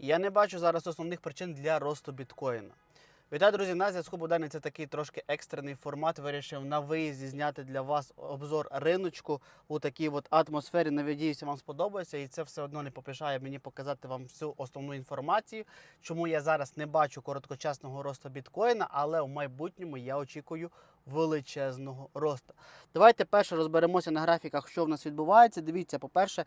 Я не бачу зараз основних причин для росту біткоїна. Вітаю, друзі! На зв'язку Богданий. Це такий трошки екстрений формат. Вирішив на виїзді зняти для вас обзор риночку у такій от атмосфері. Надіюся, вам сподобається. І це все одно не попішає мені показати вам всю основну інформацію. Чому я зараз не бачу короткочасного росту біткоїна, але в майбутньому я очікую величезного росту. Давайте перше розберемося на графіках, що в нас відбувається. Дивіться, по-перше,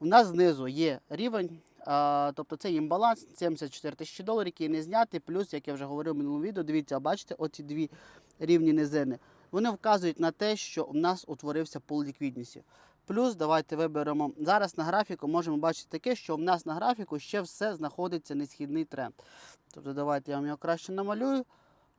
у нас знизу є рівень. А, тобто це їм баланс 74 тисячі доларів, який не зняти. Плюс, як я вже говорив в минулому відео, дивіться, бачите, оці дві рівні низини. Вони вказують на те, що у нас утворився пул ліквідності. Плюс давайте виберемо зараз на графіку. Можемо бачити таке, що в нас на графіку ще все знаходиться несхідний тренд. Тобто, давайте я вам його краще намалюю.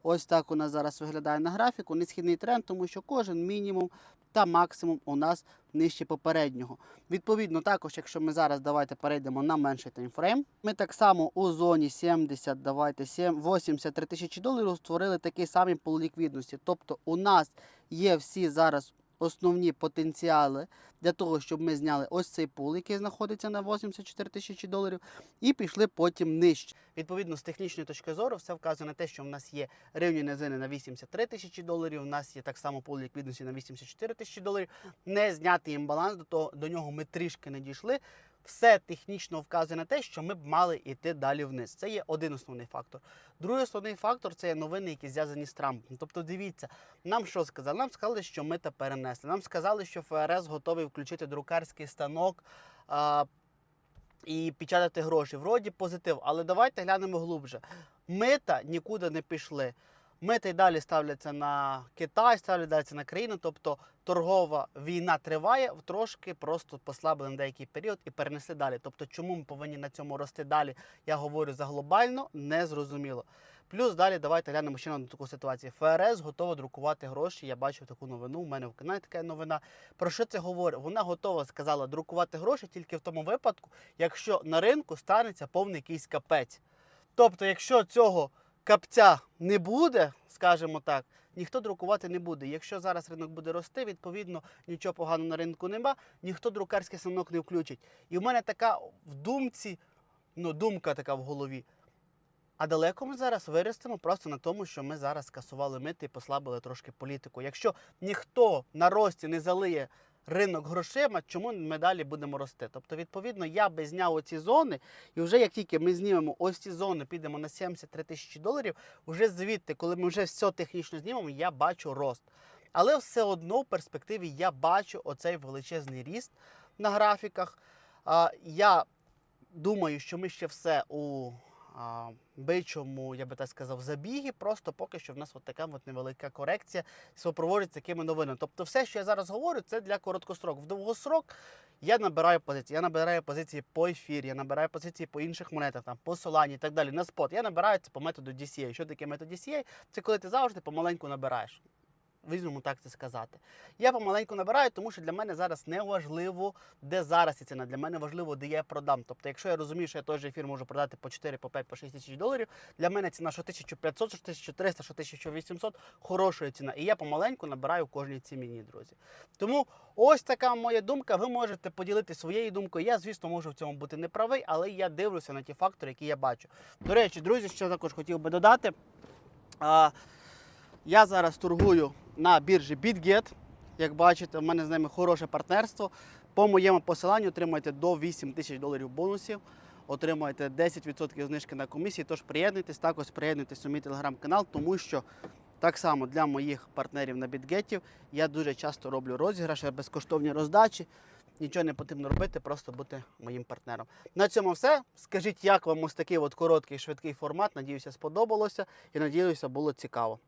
Ось так у нас зараз виглядає на графіку. Несхідний тренд, тому що кожен мінімум та максимум у нас нижче попереднього. Відповідно, також, якщо ми зараз давайте перейдемо на менший таймфрейм, ми так само у зоні 70, давайте 7, 83 тисячі доларів створили такий самий пул ліквідності. Тобто у нас є всі зараз основні потенціали для того, щоб ми зняли ось цей пул, який знаходиться на 84 тисячі доларів, і пішли потім нижче. Відповідно, з технічної точки зору, все вказує на те, що в нас є рівні низини на 83 тисячі доларів. У нас є так само пул ліквідності на 84 тисячі доларів. Не зняти імбаланс, до того до нього ми трішки не дійшли. Все технічно вказує на те, що ми б мали йти далі вниз. Це є один основний фактор. Другий основний фактор це є новини, які зв'язані з Трампом. Тобто, дивіться, нам що сказали? Нам сказали, що ми та перенесли. Нам сказали, що ФРС готовий включити друкарський станок. А, і печатати гроші. Вроді позитив, але давайте глянемо глубже. Мита нікуди не пішли. Мита й далі ставляться на Китай, ставляться на країну. Тобто торгова війна триває, трошки просто послабили на деякий період і перенесли далі. Тобто, чому ми повинні на цьому рости далі? Я говорю за глобально, не зрозуміло. Плюс далі давайте глянемо ще на таку ситуацію. ФРС готова друкувати гроші. Я бачив таку новину. У мене в каналі така новина. Про що це говорить? Вона готова сказала друкувати гроші тільки в тому випадку, якщо на ринку станеться повний якийсь капець. Тобто, якщо цього капця не буде, скажімо так, ніхто друкувати не буде. Якщо зараз ринок буде рости, відповідно нічого поганого на ринку нема, ніхто друкарський станок не включить. І в мене така в думці, ну думка така в голові. А далеко ми зараз виростемо просто на тому, що ми зараз скасували мити і послабили трошки політику. Якщо ніхто на рості не залиє ринок грошима, чому ми далі будемо рости? Тобто, відповідно, я би зняв оці зони, і вже як тільки ми знімемо ось ці зони, підемо на 73 тисячі доларів, вже звідти, коли ми вже все технічно знімемо, я бачу рост. Але все одно в перспективі я бачу оцей величезний ріст на графіках. Я думаю, що ми ще все у бичому, я би так сказав, забігі. Просто поки що в нас от така от невелика корекція супроводжується такими новинами. Тобто, все, що я зараз говорю, це для короткострок. В довгосрок я набираю позиції. Я набираю позиції по ефірі, я набираю позиції по інших монетах, там, по Solana і так далі. На спот. Я набираю це по методу DCA. Що таке метод DCA? Це коли ти завжди помаленьку набираєш. Візьмемо так це сказати. Я помаленьку набираю, тому що для мене зараз не важливо, де зараз ця ціна. Для мене важливо, де я продам. Тобто, якщо я розумію, що я той же ефір можу продати по 4, по 5, по 6 тисяч доларів, для мене ціна що 1500, що 1300, що 1800 хороша ціна. І я помаленьку набираю кожній ціні, друзі. Тому ось така моя думка. Ви можете поділити своєю думкою. Я, звісно, можу в цьому бути неправий, але я дивлюся на ті фактори, які я бачу. До речі, друзі, що також хотів би додати. Я зараз торгую на біржі BitGet. Як бачите, в мене з ними хороше партнерство. По моєму посиланню отримаєте до 8 тисяч доларів бонусів. Отримаєте 10% знижки на комісії. Тож приєднуйтесь, також приєднуйтесь у мій телеграм-канал, тому що так само для моїх партнерів на BitGet я дуже часто роблю розіграші, безкоштовні роздачі. Нічого не потрібно робити, просто бути моїм партнером. На цьому все. Скажіть, як вам ось такий от короткий швидкий формат. Надіюся, сподобалося і надіюся, було цікаво.